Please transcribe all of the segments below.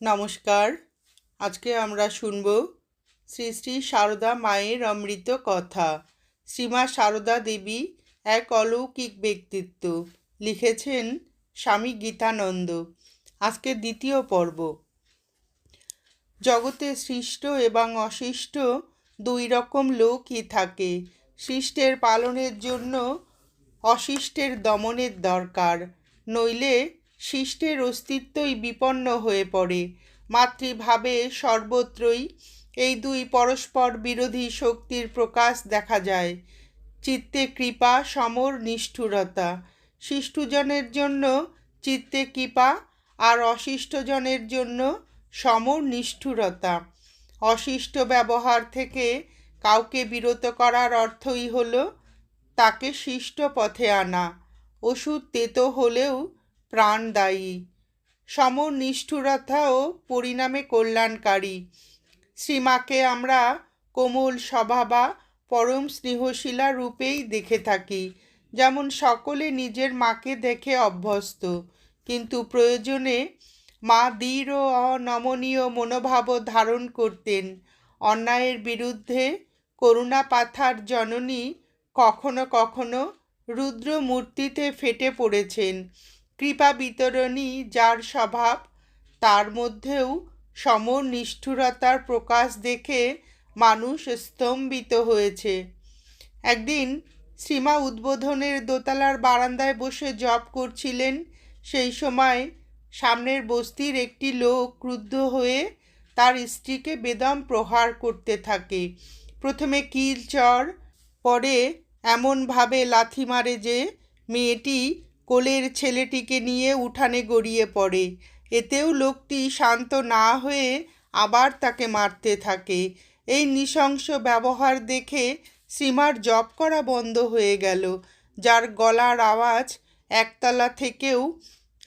নমস্কার। আজকে আমরা শুনব শ্রী শ্রী সারদা মায়ের অমৃত কথা। শ্রীমা সারদা দেবী এক অলৌকিক ব্যক্তিত্ব। লিখেছেন স্বামী গীতানন্দ। আজকে দ্বিতীয় পর্ব। জগতে সৃষ্ট এবং অসৃষ্ট দুই রকম লোকই থাকে। সৃষ্টের পালনের জন্য অশিষ্টের দমনের দরকার। নইলে শিষ্টের অস্তিত্বই বিপন্ন হয়ে পড়ে। মাতৃভাবে সর্বত্রই এই দুই পরস্পর বিরোধী শক্তির প্রকাশ দেখা যায়। চিত্তে কৃপা, সমর নিষ্ঠুরতা। শিষ্টজনের জন্য চিত্তে কৃপা আর অশিষ্টজনের জন্য সমর নিষ্ঠুরতা। অশিষ্ট ব্যবহার থেকে কাউকে বিরত করার অর্থই হলো তাকে শিষ্ট পথে আনা। ওষুধ তেতো হলেও প্রাণদায়ী। সমর নিষ্ঠুরতা ও পরিণামে কল্যাণকারী। শ্রীমাকে আমরা কোমল স্বভাবা পরম স্নেহশীলা রূপেই দেখে থাকি। যেমন সকলে নিজের মাকে দেখে অভ্যস্ত, কিন্তু প্রয়োজনে মা দৃঢ়, অনমনীয় মনোভাব ধারণ করতেন। অন্যায়ের বিরুদ্ধে করুণা পাথার জননী কখনো কখনো রুদ্র মূর্তিতে ফেটে পড়েছেন। কৃপা বিতরণী যার স্বভাব, তার মধ্যেও সমর নিষ্ঠুরতার প্রকাশ দেখে মানুষ স্তম্ভিত হয়েছে। একদিন শ্রীমা উদ্বোধনের দোতলার বারান্দায় বসে জপ করছিলেন। সেই সময় সামনের বস্তির একটি লোক ক্রুদ্ধ হয়ে তার স্ত্রীকে বেদম প্রহার করতে থাকে। প্রথমে কিল চর পরে এমনভাবে লাথি মারে যে মেয়েটি কোলের ছেলেটিকে নিয়ে উঠানে গড়িয়ে পড়ে। এতেও লোকটি শান্ত না হয়ে আবার তাকে মারতে থাকে। এই নৃশংস ব্যবহার দেখে সীমার জপ করা বন্ধ হয়ে গেল, যার গলার আওয়াজ একতলা থেকেও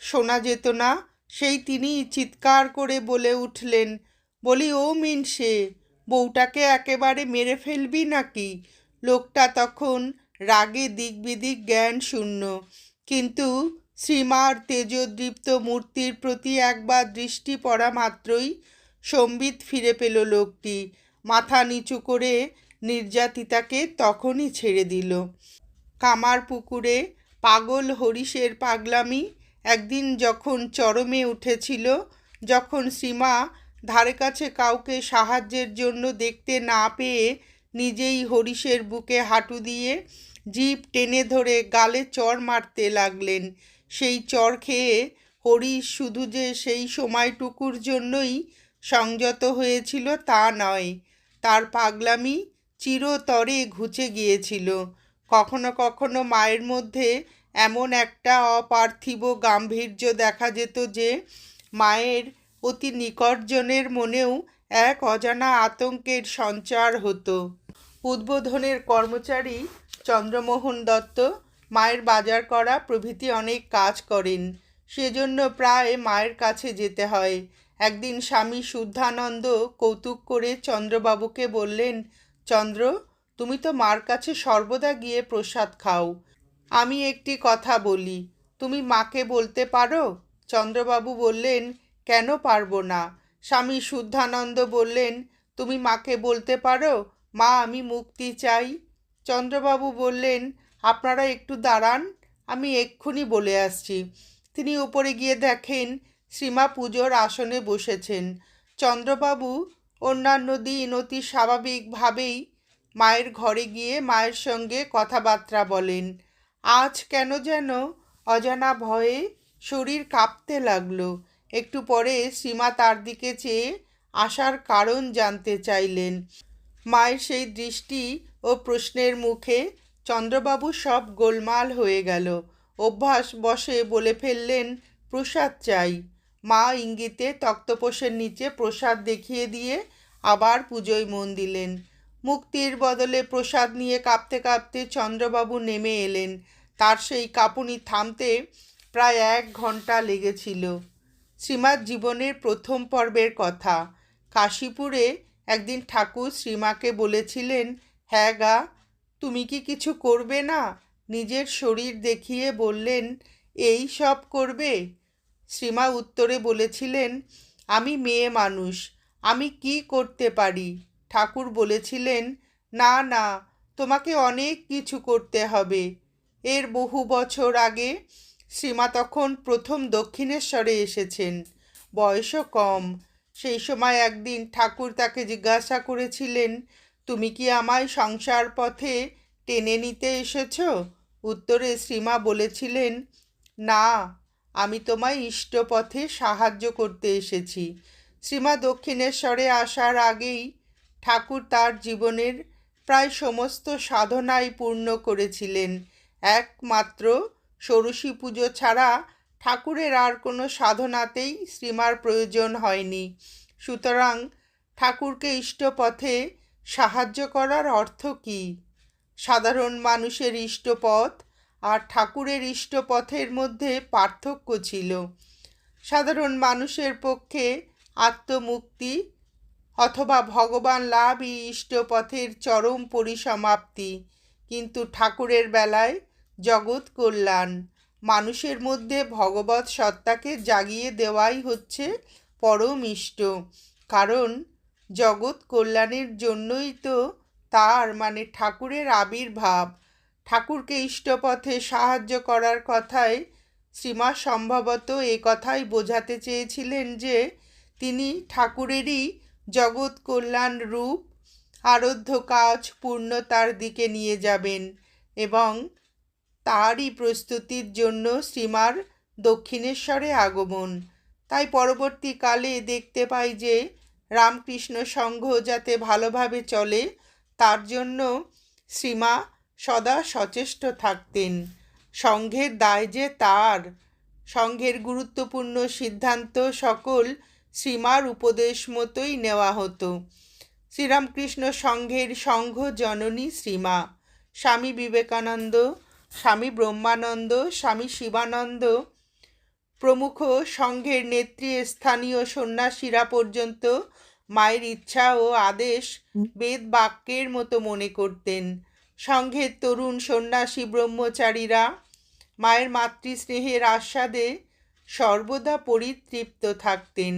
শোনা যেত না। সেই তিনি চিৎকার করে বলে উঠলেন, বলি, ও মিনসে, বউটাকে একেবারে মেরে ফেলবি নাকি? লোকটা তখন রাগে দিক বিদিক জ্ঞান শূন্য কিন্তু শ্রীমার তেজদীপ্ত মূর্তির প্রতি একবার দৃষ্টি পড়া মাত্রই সম্বিত ফিরে পেল লোকটি। মাথা নিচু করে নির্যাতিতাকে তখনই ছেড়ে দিল। কামার পুকুরে পাগল হরিশের পাগলামি একদিন যখন চরমে উঠেছিল, যখন সীমা ধারে কাছে কাউকে সাহায্যের জন্য দেখতে না পেয়ে নিজেই হরিশের বুকে হাঁটু দিয়ে জিপ টেনে ধরে গালে চর মারতে লাগলেন। সেই চর খেয়ে হরিশ শুধু যে সেই সময়টুকুর জন্যই সংযত হয়েছিল তা নয়, তার পাগলামি চিরতরে ঘুচে গিয়েছিল। কখনো কখনো মায়ের মধ্যে এমন একটা অপার্থিব গাম্ভীর্য দেখা যেত যে মায়ের অতি নিকটজনের মনেও এক অজানা আতঙ্কের সঞ্চার হতো। উদ্বোধনের কর্মচারী চন্দ্রমোহন দত্ত মায়ের বাজার করা প্রভৃতি অনেক কাজ করেন। সেজন্য প্রায় মায়ের কাছে যেতে হয়। একদিন স্বামী শুদ্ধানন্দ কৌতুক করে চন্দ্রবাবুকে বললেন, চন্দ্র, তুমি তো মার কাছে সর্বদা গিয়ে প্রসাদ খাও। আমি একটি কথা বলি, তুমি মাকে বলতে পারো? চন্দ্রবাবু বললেন, কেন পারব না? স্বামী শুদ্ধানন্দ বললেন, তুমি মাকে বলতে পারো? মা, আমি মুক্তি চাই। চন্দ্রবাবু বললেন, আপনারা একটু দাঁড়ান, আমি এক্ষুনি বলে আসছি। তিনি উপরে গিয়ে দেখেন শ্রীমা পুজোর আসনে বসেছেন। চন্দ্রবাবু অন্যান্য দিন অতি স্বাভাবিকভাবেই মায়ের ঘরে গিয়ে মায়ের সঙ্গে কথাবার্তা বলেন। আজ কেন যেন অজানা ভয়ে শরীর কাঁপতে লাগল। একটু পরে শ্রীমা তার দিকে চেয়ে আসার কারণ জানতে চাইলেন। মায়ের সেই দৃষ্টি ও প্রশ্নের মুখে চন্দ্রবাবু সব গোলমাল হয়ে গেল। অভ্যাস বসে বলে ফেললেন, প্রসাদ চাই। মা ইঙ্গিতে তক্তপোষের নিচে প্রসাদ দেখিয়ে দিয়ে আবার পুজোয় মন দিলেন। মুক্তির বদলে প্রসাদ নিয়ে কাঁপতে কাঁপতে চন্দ্রবাবু নেমে এলেন। তার সেই কাঁপুনি থামতে প্রায় এক ঘণ্টা লেগেছিল। শ্রীমার জীবনের প্রথম পর্বের কথা। কাশীপুরে একদিন ঠাকুর শ্রীমাকে বলেছিলেন হ্যাঁ গা, তুমি কি কিছু করবে না? নিজের শরীর দেখিয়ে বললেন, এই সব করবে? শ্রীমা উত্তরে বলেছিলেন, আমি মেয়ে মানুষ, আমি কি করতে পারি? ঠাকুর বলেছিলেন, না না, তোমাকে অনেক কিছু করতে হবে। এর বহু বছর আগে শ্রীমা তখন প্রথম দক্ষিণেশ্বরে এসেছেন। বয়সও কম সেই সময় একদিন ঠাকুর তাকে জিজ্ঞাসা করেছিলেন, তুমি কি আমায় সংসার পথে টেনে নিতে এসেছ? উত্তরে শ্রীমা বলেছিলেন, না, আমি তোমায় ইষ্টপথে সাহায্য করতে এসেছি। শ্রীমা দক্ষিণেশ্বরে আসার আগেই ঠাকুর তার জীবনের প্রায় সমস্ত সাধনাই পূর্ণ করেছিলেন। একমাত্র ষোড়শী পুজো ছাড়া ঠাকুরের আর কোনো সাধনাতেই শ্রীমার প্রয়োজন হয়নি। সুতরাং ঠাকুরকে ইষ্টপথে সাহায্য করার অর্থ কী? সাধারণ মানুষের ইষ্টপথ আর ঠাকুরের ইষ্টপথের মধ্যে পার্থক্য ছিল। সাধারণ মানুষের পক্ষে আত্মমুক্তি অথবা ভগবান লাভই ইষ্টপথের চরম পরিসমাপ্তি। কিন্তু ঠাকুরের বেলায় জগৎ কল্যাণ। মানুষের মধ্যে ভগবত সত্তাকে জাগিয়ে দেওয়াই হচ্ছে পরম ইষ্ট কারণ জগৎ কল্যাণের জন্যই তো তার মানে ঠাকুরের আবির্ভাব। ঠাকুরকে ইষ্টপথে সাহায্য করার কথায় শ্রীমা সম্ভবত এ কথাই বোঝাতে চেয়েছিলেন যে তিনি ঠাকুরেরই জগৎ কল্যাণ রূপ, আরাধ্য কাজ পূর্ণতার দিকে নিয়ে যাবেন এবং তারই প্রস্তুতির জন্য শ্রীমার দক্ষিণেশ্বরে আগমন। তাই পরবর্তীকালে দেখতে পাই যে রামকৃষ্ণ সংঘ যাতে ভালোভাবে চলে, তার জন্য শ্রীমা সদা সচেষ্ট থাকতেন। সংঘের দায় যে তার, সংঘের গুরুত্বপূর্ণ সিদ্ধান্ত সকল শ্রীমার উপদেশ মতোই নেওয়া হতো। শ্রীরামকৃষ্ণ সংঘের সংঘ জননী শ্রীমা স্বামী বিবেকানন্দ স্বামী ব্রহ্মানন্দ স্বামী শিবানন্দ প্রমুখ সংঘের নেত্রী স্থানীয় সন্ন্যাসীরা পর্যন্ত মায়ের ইচ্ছা ও আদেশ বেদ বাক্যের মতো মনে করতেন। সংঘের তরুণ সন্ন্যাসী ব্রহ্মচারীরা মায়ের মাতৃস্নেহের আস্বাদে সর্বদা পরিতৃপ্ত থাকতেন।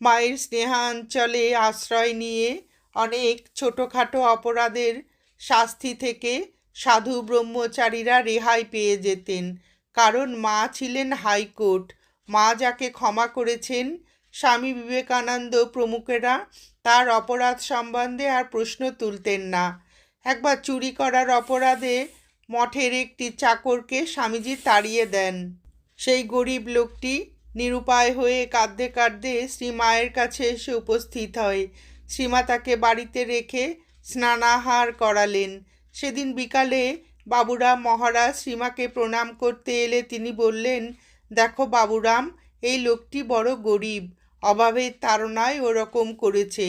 মায়ের স্নেহাঞ্চলে আশ্রয় নিয়ে অনেক ছোটোখাটো অপরাধের শাস্তি থেকে সাধু ব্রহ্মচারীরা রেহাই পেয়ে যেতেন। কারণ মা ছিলেন হাইকোর্ট। মা যাকে ক্ষমা করেছেন, স্বামী বিবেকানন্দ প্রমুখেরা তার অপরাধ সম্বন্ধে আর প্রশ্ন তুলতেন না। একবার চুরি করার অপরাধে মঠের একটি চাকরকে স্বামীজি তাড়িয়ে দেন। সেই গরিব লোকটি নিরুপায় হয়ে কাঁদতে কাঁদতে শ্রী মায়ের কাছে এসে উপস্থিত হয়। শ্রীমা তাকে বাড়িতে রেখে স্নানাহার করালেন। সেদিন বিকালে বাবুরাম মহারাজ শ্রীমাকে প্রণাম করতে এলে তিনি বললেন, দেখো বাবুরাম, এই লোকটি বড় গরিব অভাবের তাড়নায় ওরকম করেছে।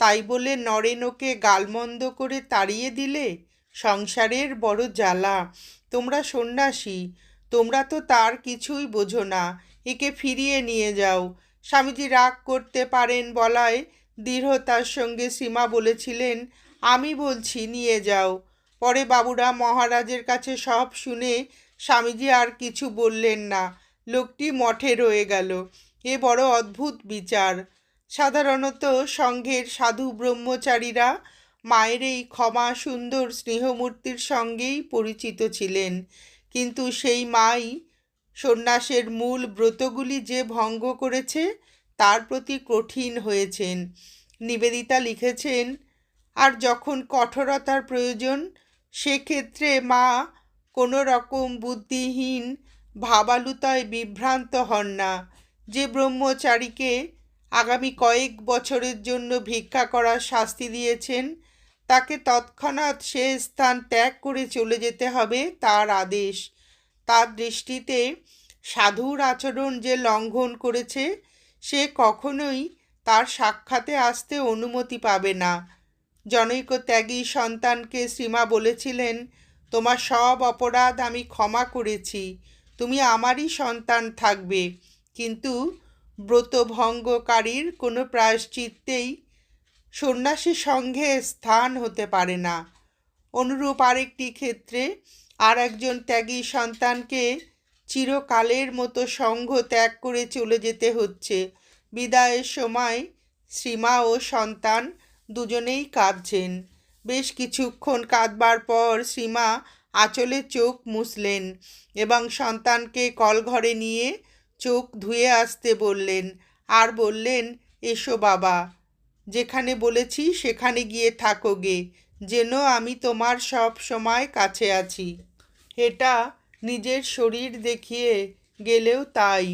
তাই বলে নরেন ওকে গালমন্দ করে তাড়িয়ে দিলে? সংসারের বড় জ্বালা। তোমরা সন্ন্যাসী, তোমরা তো তার কিছুই বোঝো না। একে ফিরিয়ে নিয়ে যাও। স্বামীজি রাগ করতে পারেন বলায় দৃঢ়তার সঙ্গে সীমা বলেছিলেন, আমি বলছি, নিয়ে যাও। পরে বাবুরা মহারাজের কাছে সব শুনে স্বামীজি আর কিছু বললেন না। লোকটি মঠে রয়ে গেল। এ বড় অদ্ভুত বিচার। সাধারণত সংঘের সাধু ব্রহ্মচারীরা মায়ের এই ক্ষমা সুন্দর স্নেহমূর্তির সঙ্গেই পরিচিত ছিলেন। কিন্তু সেই মাই সন্ন্যাসের মূল ব্রতগুলি যে ভঙ্গ করেছে, তার প্রতি কঠিন হয়েছেন। নিবেদিতা লিখেছেন, আর যখন কঠোরতার প্রয়োজন সেক্ষেত্রে মা কোনো রকম বুদ্ধিহীন ভাবালুতায় বিভ্রান্ত হন না, যে ব্রহ্মচারীকে আগামী কয়েক বছরের জন্য ভিক্ষা করার শাস্তি দিয়েছেন, তাকে তৎক্ষণাৎ সে স্থান ত্যাগ করে চলে যেতে হবে তার আদেশ। তার দৃষ্টিতে সাধুর আচরণ যে লঙ্ঘন করেছে, সে কখনোই তার সাক্ষাতে আসতে অনুমতি পাবে না। জনৈক ত্যাগী সন্তানকে শ্রীমা বলেছিলেন, তোমার সব অপরাধ আমি ক্ষমা করেছি, তুমি আমারই সন্তান থাকবে। কিন্তু ব্রতভঙ্গকারীর কোনো প্রায়শ্চিত্তেই সন্ন্যাসী সঙ্গে স্থান হতে পারে না। অনুরূপ আরেকটি ক্ষেত্রে আর একজন ত্যাগী সন্তানকে চিরকালের মতো সঙ্গ ত্যাগ করে চলে যেতে হচ্ছে। বিদায়ের সময় শ্রীমা ও সন্তান দুজনেই কাঁদছেন। বেশ কিছুক্ষণ কাঁদবার পর শ্রীমা আঁচলে চোখ মুছলেন এবং সন্তানকে কলঘরে নিয়ে চোখ ধুয়ে আসতে বললেন। আর বললেন, এসো বাবা, যেখানে বলেছি সেখানে গিয়ে থাকো গে, যেন আমি তোমার সব সময় কাছে আছি। এটা নিজের শরীর দেখিয়ে গেলেও তাই,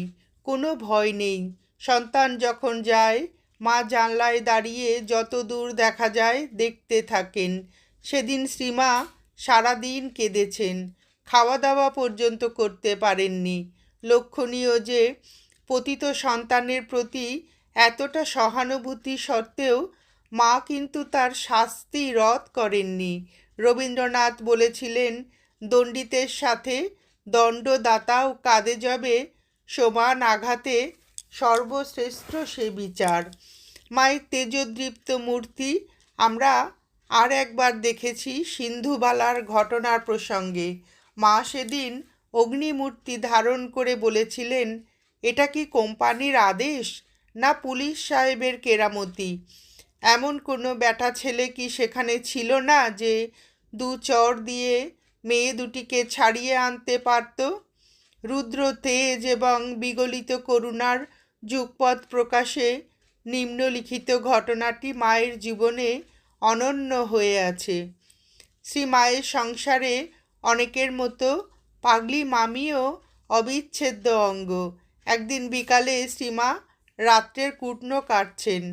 কোনো ভয় নেই। সন্তান যখন যায় মা জানলায় দাঁড়িয়ে যত দূর দেখা যায় দেখতে থাকেন। সেদিন শ্রীমা সারাদিন কেঁদেছেন। খাওয়া দাওয়া পর্যন্ত করতে পারেননি। লক্ষণীয় যে পতিত সন্তানের প্রতি এতটা সহানুভূতি সত্ত্বেও মা কিন্তু তার শাস্তি রদ করেননি। রবীন্দ্রনাথ বলেছিলেন, দণ্ডিতের সাথে দণ্ডদাতাও কাঁদে যাবে, সমান আঘাতে সর্বশ্রেষ্ঠ সে বিচার। মায়ের তেজদৃপ্ত মূর্তি আমরা আর একবার দেখেছি সিন্ধুবালার ঘটনার প্রসঙ্গে। মা সেদিন অগ্নিমূর্তি ধারণ করে বলেছিলেন, এটা কি কোম্পানির আদেশ না পুলিশ সাহেবের কেরামতি? এমন কোনো ব্যাটা ছেলে কি সেখানে ছিল না যে দু চর দিয়ে মেয়ে দুটিকে ছাড়িয়ে আনতে পারত? রুদ্র তেজ এবং বিগলিত করুণার যুগপথ প্রকাশে নিম্নলিখিত ঘটনাটি মায়ের জীবনে অনন্য হয়ে আছে। শ্রী মায়ের সংসারে অনেকের মতো পাগলি মামিও অবিচ্ছেদ্য অঙ্গ। একদিন বিকালে শ্রীমা রাত্রের কুটনো কাটছেন।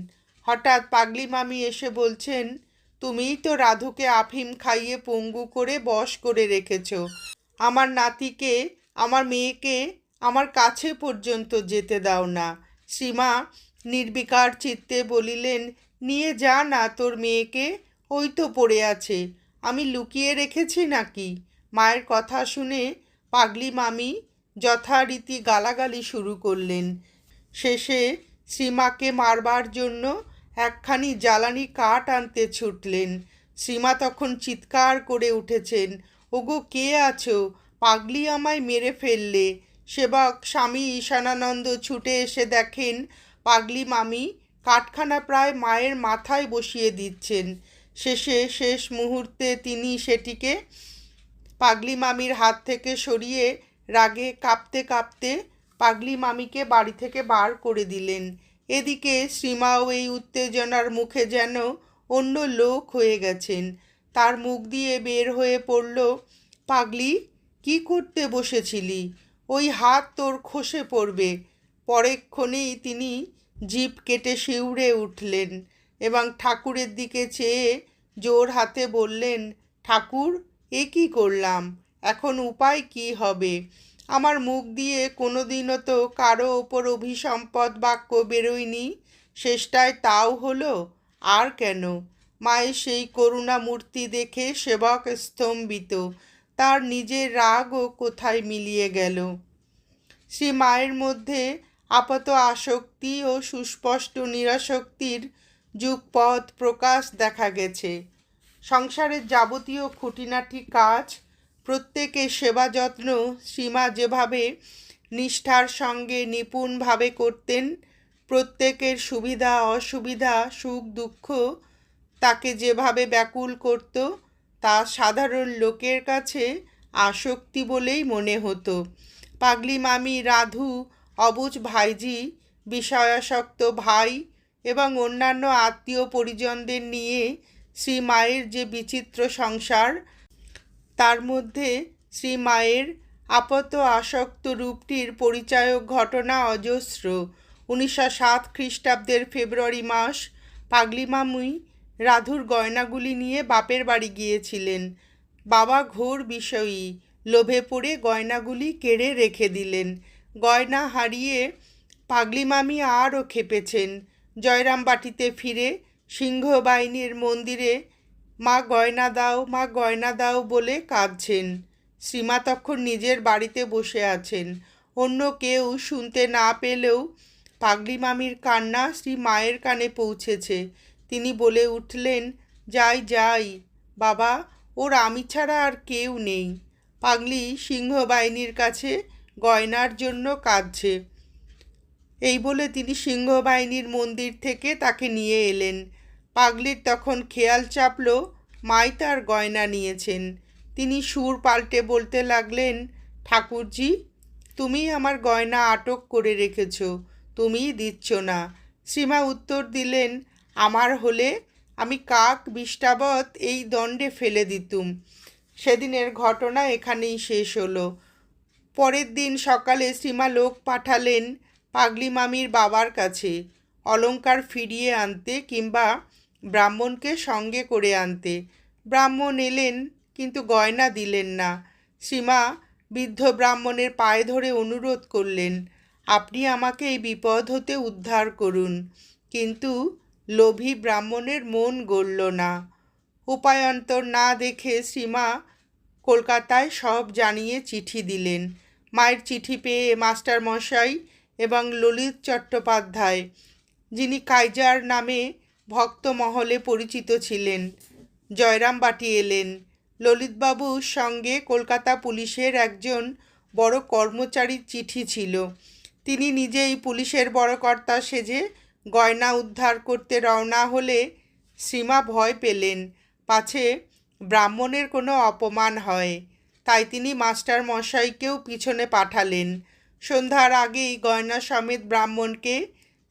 হঠাৎ পাগলি মামি এসে বলছেন, তুমিই তো রাধুকে আফিম খাইয়ে পঙ্গু করে বশ করে রেখেছ। আমার নাতিকে, আমার মেয়েকে আমার কাছে পর্যন্ত যেতে দাও না। শ্রীমা নির্বিকার চিত্তে বলিলেন, নিয়ে যা না তোর মেয়েকে, ওই তো পড়ে আছে। আমি লুকিয়ে রেখেছি নাকি? মায়ের কথা শুনে পাগলি মামি যথারীতি গালাগালি শুরু করলেন। শেষে শ্রীমাকে মারবার জন্য একখানি জ্বালানি কাঠ আনতে ছুটলেন। শ্রীমা তখন চিৎকার করে উঠেছেন, ওগো, কে আছো? পাগলি আমায় মেরে ফেললে। সেবক স্বামী ঈশানানন্দ ছুটে এসে দেখেন, পাগলি মামি কাঠখানা প্রায় মায়ের মাথায় বসিয়ে দিচ্ছেন। শেষে শেষ মুহূর্তে তিনি সেটিকে পাগলি মামির হাত থেকে সরিয়ে রাগে কাঁপতে কাঁপতে পাগলি মামিকে বাড়ি থেকে বার করে দিলেন। এদিকে শ্রীমাও এই উত্তেজনার মুখে যেন অন্য লোক হয়ে গেছেন। তার মুখ দিয়ে বের হয়ে পড়ল, পাগলি, কি করতে বসেছিলি? ওই হাত তোর খসে পড়বে। পরেক্ষণেই তিনি জিপ কেটে শিউড়ে উঠলেন এবং ঠাকুরের দিকে চেয়ে জোর হাতে বললেন, ঠাকুর, এ কী করলাম? এখন উপায় কি হবে? আমার মুখ দিয়ে কোনো দিনও তো কারও ওপর অভিসম্পদ বাক্য বেরোয়নি। শেষটায় তাও হলো, আর কেন? মায়ের সেই করুণা মূর্তি দেখে সেবক স্তম্ভিত। তার নিজের রাগও কোথায় মিলিয়ে গেল? শ্রী মায়ের মধ্যে আপাত আসক্তি ও সুস্পষ্ট নিরাসক্তির যুগপথ প্রকাশ দেখা গেছে। সংসারের যাবতীয় খুঁটিনাটি কাজ প্রত্যেকের সেবা যত্ন, সীমা যেভাবে নিষ্ঠার সঙ্গে নিপুণভাবে করতেন, প্রত্যেকের সুবিধা অসুবিধা সুখ দুঃখ তাকে যেভাবে ব্যাকুল করত তা সাধারণ লোকের কাছে আসক্তি বলেই মনে হতো। পাগলি মামি, রাধু, অবুজ ভাইজি, বিষয়াসক্ত ভাই এবং অন্যান্য আত্মীয় পরিজনদের নিয়ে শ্রী মায়ের যে বিচিত্র সংসার, তার মধ্যে শ্রী মায়ের আপাত আসক্ত রূপটির পরিচায়ক ঘটনা অজস্র। উনিশশো সাত খ্রিস্টাব্দের ফেব্রুয়ারি মাস পাগলিমামুই রাধুর গয়নাগুলি নিয়ে বাপের বাড়ি গিয়েছিলেন। বাবা ঘোর বিষয়ী, লোভে পড়ে গয়নাগুলি কেড়ে রেখে দিলেন। গয়না হারিয়ে পাগলিমামি আরও খেপেছেন। জয়রামবাটিতে ফিরে সিংহবাহিনীর মন্দিরে, মা গয়না দাও, মা গয়না দাও বলে কাঁদছেন। শ্রীমা তখন নিজের বাড়িতে বসে আছেন। অন্য কেউ শুনতে না পেলেও পাগলি মামির কান্না শ্রী মায়ের কানে পৌঁছেছে। তিনি বলে উঠলেন, যাই যাই, বাবা, ওর আমি ছাড়া আর কেউ নেই। পাগলি সিংহবাহিনীর কাছে গয়নার জন্য কাঁদছে। এই বলে তিনি সিংহবাহিনীর মন্দির থেকে তাকে নিয়ে এলেন। পাগলির তখন খেয়াল চাপল, মাই তার গয়না নিয়েছেন। তিনি সুর পাল্টে বলতে লাগলেন, ঠাকুরজি, তুমি আমার গয়না আটক করে রেখেছ, তুমিই দিচ্ছ না। সীমা উত্তর দিলেন আমার হলে আমি কাক বিষ্টাবত এই দণ্ডে ফেলে দিতুম। সেদিনের ঘটনা এখানেই শেষ হলো। পরের দিন সকালে শ্রীমা লোক পাঠালেন পাগলি মামির বাবার কাছে অলংকার ফিরিয়ে আনতে কিংবা ব্রাহ্মণকে সঙ্গে করে আনতে। ব্রাহ্মণ এলেন কিন্তু গয়না দিলেন না। শ্রীমা বৃদ্ধ ব্রাহ্মণের পায়ে ধরে অনুরোধ করলেন, আপনি আমাকে এই বিপদ হতে উদ্ধার করুন। কিন্তু লোভী ব্রাহ্মণের মন গড়ল না। উপায়ন্তর না দেখে শ্রীমা কলকাতায় সব জানিয়ে চিঠি দিলেন। মায়ের চিঠি পেয়ে মাস্টার মশাই এবং ললিত চট্টোপাধ্যায়, যিনি কাইজার নামে ভক্ত মহলে পরিচিত ছিলেন, জয়রাম বাটি এলেন। ললিতবাবুর সঙ্গে কলকাতা পুলিশের একজন বড় কর্মচারীর চিঠি ছিল। তিনি নিজেই পুলিশের বড় কর্তা সেজে গয়না উদ্ধার করতে রওনা হলে সীমা ভয় পেলেন। পাছে ব্রাহ্মণের কোনো অপমান হয়, তাই তিনি মাস্টার মশাইকেও পিছনে পাঠালেন। সন্ধ্যার আগেই গয়না সমেত ব্রাহ্মণকে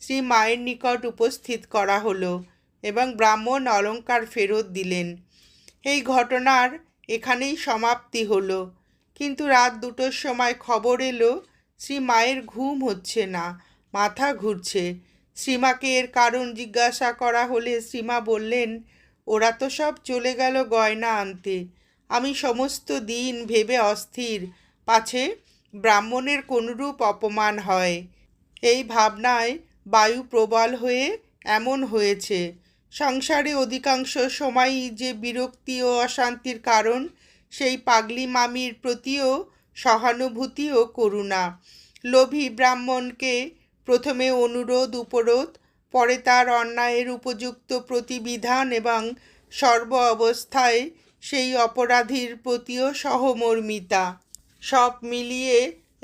শ্রী মায়ের নিকট উপস্থিত করা হলো এবং ব্রাহ্মণ অলংকার ফেরত দিলেন। এই ঘটনার এখানেই সমাপ্তি হলো। কিন্তু রাত দুটোর সময় খবর এলো, শ্রী মায়ের ঘুম হচ্ছে না, মাথা ঘুরছে। শ্রীমাকে এর কারণ জিজ্ঞাসা করা হলে শ্রীমা বললেন, ওরা তো সব চলে গেল গয়না আনতে। আমি সমস্ত দিন ভেবে অস্থির। পাছে ব্রাহ্মণের কোনরূপ অপমান হয় এই ভাবনায় বায়ু প্রবল হয়ে এমন হয়েছে। সংসারে অধিকাংশ সময়ই যে বিরক্তি ও অশান্তির কারণ, সেই পাগলি মামির প্রতিও সহানুভূতি ও করুণা। লোভী ব্রাহ্মণকে প্রথমে অনুরোধ, উপরোধ, পরে তার অন্যায়ের উপযুক্ত প্রতিবিধান এবং সর্ব অবস্থায় সেই অপরাধীর প্রতিও সহমর্মিতা। সব মিলিয়ে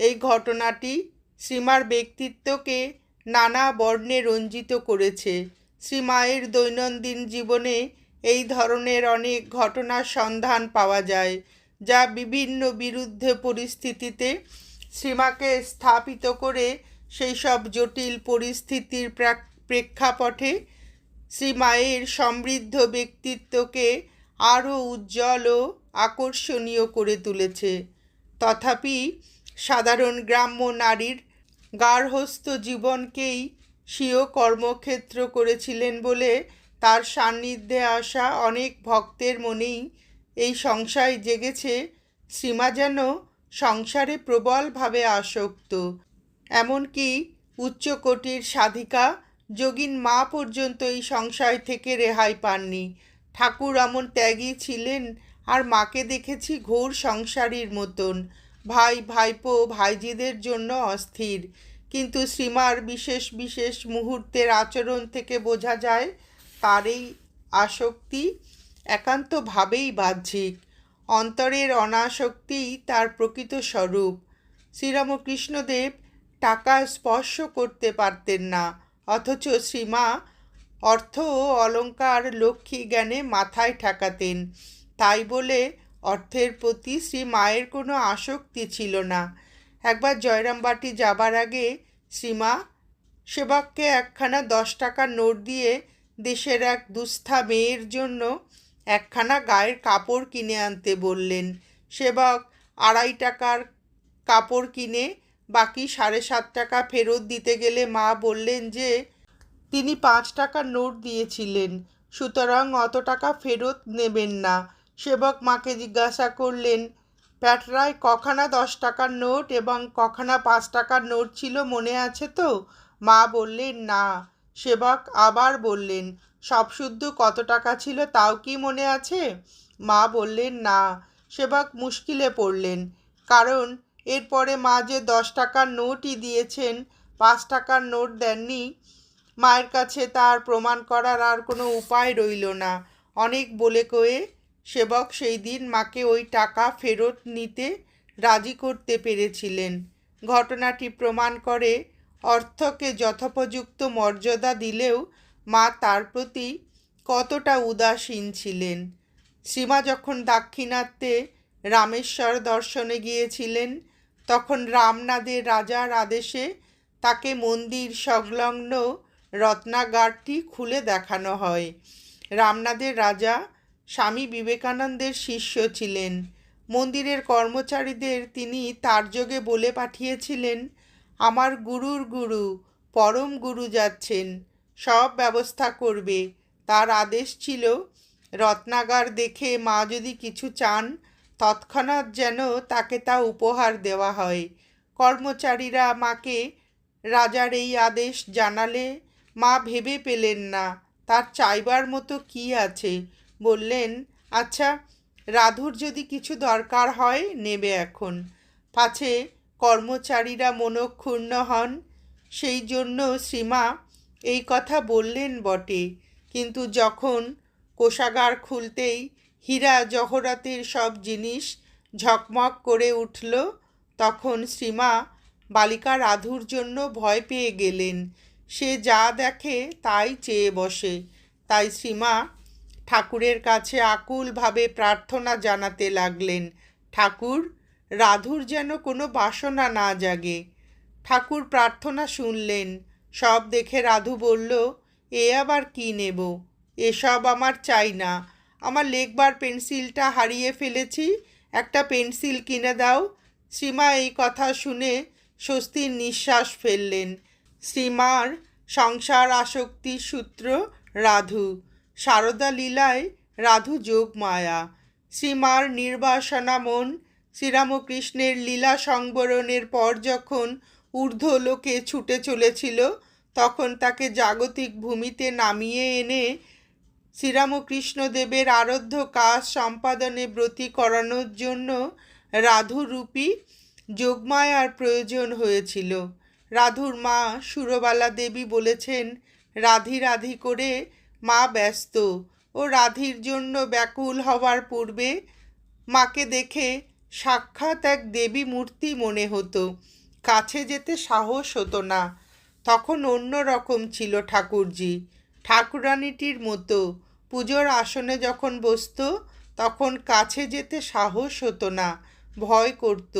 এই ঘটনাটি শ্রীমার ব্যক্তিত্বকে নানা বর্ণে রঞ্জিত করেছে। শ্রীমায়ের দৈনন্দিন জীবনে এই ধরনের অনেক ঘটনার সন্ধান পাওয়া যায়, যা বিভিন্ন বিরুদ্ধে পরিস্থিতিতে শ্রীমাকে স্থাপিত করে সেই সব জটিল পরিস্থিতির প্রেক্ষাপটে শ্রীমায়ের সমৃদ্ধ ব্যক্তিত্বকে আরও উজ্জ্বল ও আকর্ষণীয় করে তুলেছে। তথাপি সাধারণ গ্রাম্য নারীর গার্হস্থ জীবনকেই স্বীয় কর্মক্ষেত্র করেছিলেন বলে তার সান্নিধ্যে আসা অনেক ভক্তের মনেই এই সংশয় জেগেছে। শ্রীমা যেন সংসারে প্রবলভাবে আসক্ত। এমনকি উচ্চকোটির সাধিকা যোগিন মা পর্যন্ত এই সংশয় থেকে রেহাই পাননি। ঠাকুর এমন ত্যাগী ছিলেন আর মাকে দেখেছি ঘোর সংসারীর মতন। ভাই, ভাইপো, ভাইজিদের জন্য অস্থির। কিন্তু শ্রীমার বিশেষ বিশেষ মুহূর্তের আচরণ থেকে বোঝা যায় তার এই আসক্তি একান্তভাবেই বাহ্যিক। অন্তরের অনাসক্তিই তার প্রকৃত স্বরূপ। শ্রীরামকৃষ্ণদেব টাকা স্পর্শ করতে পারতেন না। অথচ শ্রীমা অর্থ ও অলঙ্কার লক্ষ্মী জ্ঞানে মাথায় ঠেকাতেন। তাই বলে অর্থের প্রতি শ্রী মায়ের কোনো আসক্তি ছিল না। একবার জয়রামবাটি যাবার আগে শ্রীমা সেবককে একখানা দশ টাকার নোট দিয়ে দেশের এক দুস্থা মেয়ের জন্য একখানা গায়ের কাপড় কিনে আনতে বললেন। সেবক আড়াই টাকার কাপড় কিনে বাকি সাড়ে সাত টাকা ফেরত দিতে গেলে মা বললেন যে, তিনি পাঁচ টাকার নোট দিয়েছিলেন, সুতরাং অত টাকা ফেরত নেবেন না। সেবক মাকে জিজ্ঞাসা করলেন, প্যাটরায় কখানা দশ টাকার নোট এবং কখানা পাঁচ টাকার নোট ছিল মনে আছে তো? মা বললেন, না। সেবক আবার বললেন, সব শুদ্ধ কত টাকা ছিল তাও কি মনে আছে? মা বললেন, না। সেবক মুশকিলে পড়লেন, কারণ এরপরে মা যে দশ টাকার নোটই দিয়েছেন, পাঁচ টাকার নোট দেননি, মায়ের কাছে তার প্রমাণ করার আর কোনো উপায় রইল না। অনেক বলে কয়ে সেবক সেই দিন মাকে ওই টাকা ফেরত নিতে রাজি করতে পেরেছিলেন। ঘটনাটি প্রমাণ করে অর্থকে যথোপযুক্ত মর্যাদা দিলেও মা তার প্রতি কতটা উদাসীন ছিলেন। শ্রীমা যখন দাক্ষিণাত্যে রামেশ্বর দর্শনে গিয়েছিলেন তখন রামনাদের রাজার আদেশে তাকে মন্দির সংলগ্ন রত্নাগারটি খুলে দেখানো হয়। রামনাদের রাজা স্বামী বিবেকানন্দের শিষ্য ছিলেন। মন্দিরের কর্মচারীদের তিনি তার যোগে বলে পাঠিয়েছিলেন, আমার গুরুর গুরু, পরম গুরু যাচ্ছেন, সব ব্যবস্থা করবে। তার আদেশ ছিল, রত্নাগার দেখে মা যদি কিছু চান তৎক্ষণাৎ যেন তাকে তা উপহার দেওয়া হয়। কর্মচারীরা মাকে, রাজার এই আদেশ জানালে মা ভেবে পেলেন না, তার চাইবার মতো কি আছে? বললেন আচ্ছা রাধুর যদি কিছু দরকার হয়, নেবে এখন। পাছে কর্মচারীরা মনক্ষুণ্ণ হন। সেই জন্য শ্রীমা এই কথা বললেন বটে। কিন্তু যখন কোষাগার খুলতেই হীরা জহরাতের সব জিনিস ঝকমক করে উঠল। তখন শ্রীমা বালিকা রাধুর জন্য ভয় পেয়ে গেলেন। সে যা দেখে তাই চেয়ে বসে। তাই শ্রীমা ঠাকুরের কাছে আকুলভাবে প্রার্থনা জানাতে লাগলেন, ঠাকুর, রাধুর যেন কোনো বাসনা না জাগে। ঠাকুর প্রার্থনা শুনলেন। সব দেখে রাধু বলল, এ আবার কি নেব? এসব আমার চাই না। আমার লেখবার পেন্সিলটা হারিয়ে ফেলেছি। একটা পেন্সিল কিনে দাও। শ্রীমা এই কথা শুনে স্বস্তির নিঃশ্বাস ফেললেন। শ্রীমার সংসার আসক্তির সূত্র রাধু। সারদা লীলায় রাধু যোগ মায়া। শ্রীমার নির্বাসনা মন শ্রীরামকৃষ্ণের লীলা সংবরণের পর যখন ঊর্ধ্ব লোকে ছুটে চলেছিল, তখন তাকে জাগতিক ভূমিতে নামিয়ে এনে শ্রীরামকৃষ্ণদেবের আরাধ্য কাজ সম্পাদনে ব্রতী করানোর জন্য রাধুরূপী যোগমায়ার প্রয়োজন হয়েছিল। রাধুর মা সুরবালা দেবী বলেছেন, রাধি রাধি করে মা ব্যস্ত ও রাধির জন্য ব্যাকুল হওয়ার পূর্বে মাকে দেখে সাক্ষাৎ এক দেবী মূর্তি মনে হতো। কাছে যেতে সাহস হতো না। তখন অন্য রকম ছিল ঠাকুরজি। ঠাকুরানিটির মতো পুজোর আসনে যখন বসত, তখন কাছে যেতে সাহস হতো না, ভয় করত।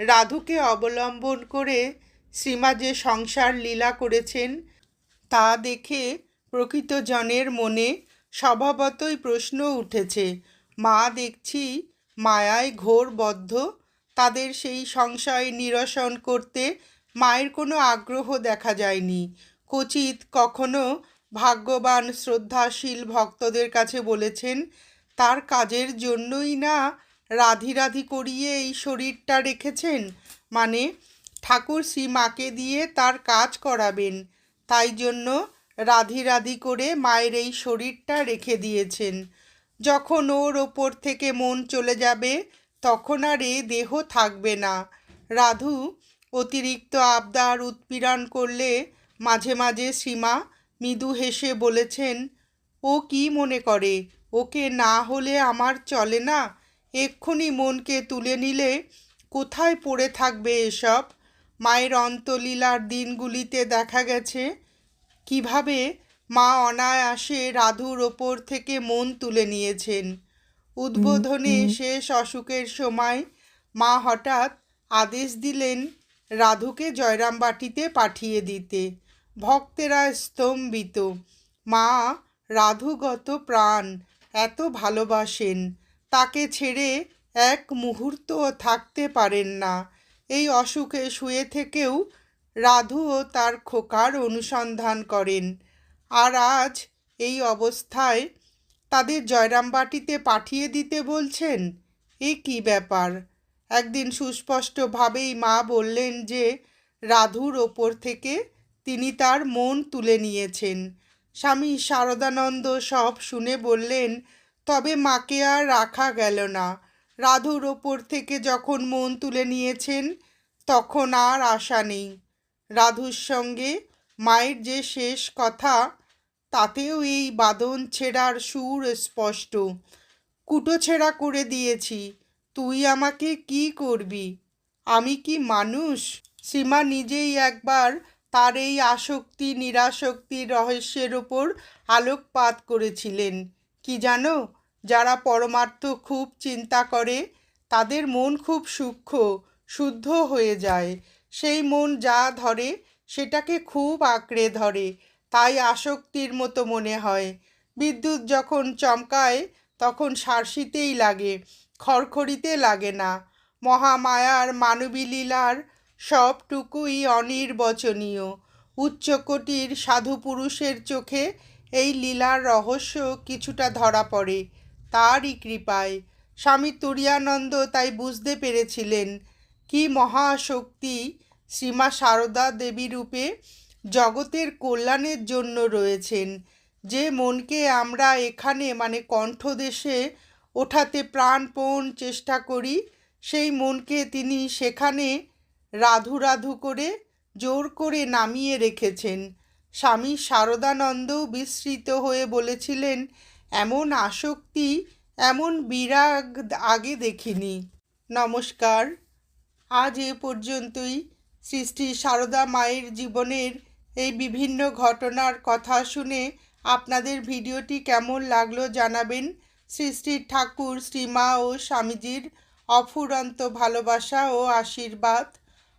রাধুকে অবলম্বন করে শ্রীমা যে সংসার লীলা করেছেন, তা দেখে প্রকৃত জনের মনে স্বভাবতই প্রশ্ন উঠেছে, মা, দেখছি মায়ায় ঘোর বদ্ধ। তাদের সেই সংশয় নিরসন করতে মায়ের কোনো আগ্রহ দেখা যায়নি। কচিত কখনো ভাগ্যবান, শ্রদ্ধাশীল ভক্তদের কাছে বলেছেন, তার কাজের জন্যই না রাধি রাধি করিয়ে এই শরীরটা রেখেছেন। মানে ঠাকুর শ্রী মাকে দিয়ে তার কাজ করাবেন। তাই জন্য রাধি রাধি করে মায়ের এই শরীরটা রেখে দিয়েছেন। যখন ওর ওপর থেকে মন চলে যাবে, তখন আর এ দেহ থাকবে না। রাধু অতিরিক্ত আবদার উৎপীড়ন করলে মাঝে মাঝে সীমা মৃদু হেসে বলেছেন ও কি মনে করে? ওকে না হলে আমার চলে না? এক্ষুনি মনকে তুলে নিলে কোথায় পড়ে থাকবে এসব? মায়ের অন্তলীলার দিনগুলিতে দেখা গেছে কীভাবে মা অনায়াসে রাধুর ওপর থেকে মন তুলে নিয়েছেন। উদ্বোধনে শেষ অসুখের সময় মা হঠাৎ আদেশ দিলেন রাধুকে জয়রামবাটিতে পাঠিয়ে দিতে। ভক্তেরা স্তম্ভিত। মা রাধুগত প্রাণ এত ভালোবাসেন, তাকে ছেড়ে এক মুহূর্ত থাকতে পারেন না। এই অসুখে শুয়ে থেকেও রাধুও তার খোকার অনুসন্ধান করেন। আর আজ এই অবস্থায় তাদের জয়রামবাটিতে পাঠিয়ে দিতে বলছেন? এ কি ব্যাপার? একদিন সুস্পষ্টভাবেই মা বললেন যে, রাধুর ওপর থেকে তিনি তার মন তুলে নিয়েছেন। স্বামী শারদানন্দ সব শুনে বললেন, তবে মাকে আর রাখা গেল না। রাধুর ওপর থেকে যখন মন তুলে নিয়েছেন, তখন আর আশা নেই। রাধুর সঙ্গে মায়ের যে শেষ কথা, তাতেও এই বাদন ছেঁড়ার সুর স্পষ্ট। কুটো ছেঁড়া করে দিয়েছি, তুই আমাকে কি করবি? আমি কি মানুষ? সীমা নিজেই একবার তার এই আসক্তি নিরাসক্তির রহস্যের ওপর আলোকপাত করেছিলেন। কি জানো? যারা পরমার্থ খুব চিন্তা করে, তাদের মন খুব সূক্ষ্ম, শুদ্ধ হয়ে যায়। সেই মন যা ধরে, সেটাকে খুব আঁকড়ে ধরে। তাই আসক্তির মতো মনে হয়। বিদ্যুৎ যখন চমকায়, তখন সার্সিতেই লাগে, খড়খড়িতে লাগে না। মহামায়ার মানবী লীলার সবটুকুই অনির্বচনীয়। উচ্চকোটির সাধু পুরুষের চোখে এই লীলার রহস্য কিছুটা ধরা পড়ে, তারই কৃপায়। স্বামী তুরিয়ানন্দ তাই বুঝতে পেরেছিলেন, কি মহাশক্তি শ্রীমা সারদা দেবী রূপে জগতের কল্যাণের জন্য রয়েছেন, যে মনকে আমরা এখানে মানে কণ্ঠদেশে ওঠাতে প্রাণপণ চেষ্টা করি, সেই মনকে তিনি সেখানে রাধু রাধু করে জোর করে নামিয়ে রেখেছেন। স্বামী শারদানন্দও বিস্মৃত হয়ে বলেছিলেন, এমন আসক্তি, এমন বিরাগ আগে দেখিনি। নমস্কার। আজ এ পর্যন্তই। সৃষ্টি সারদা মায়ের জীবনের এই বিভিন্ন ঘটনার কথা শুনে আপনাদের ভিডিওটি কেমন লাগল জানাবেন। সৃষ্টির ঠাকুর, শ্রীমা ও স্বামীজির অফুরন্ত ভালোবাসা ও আশীর্বাদ।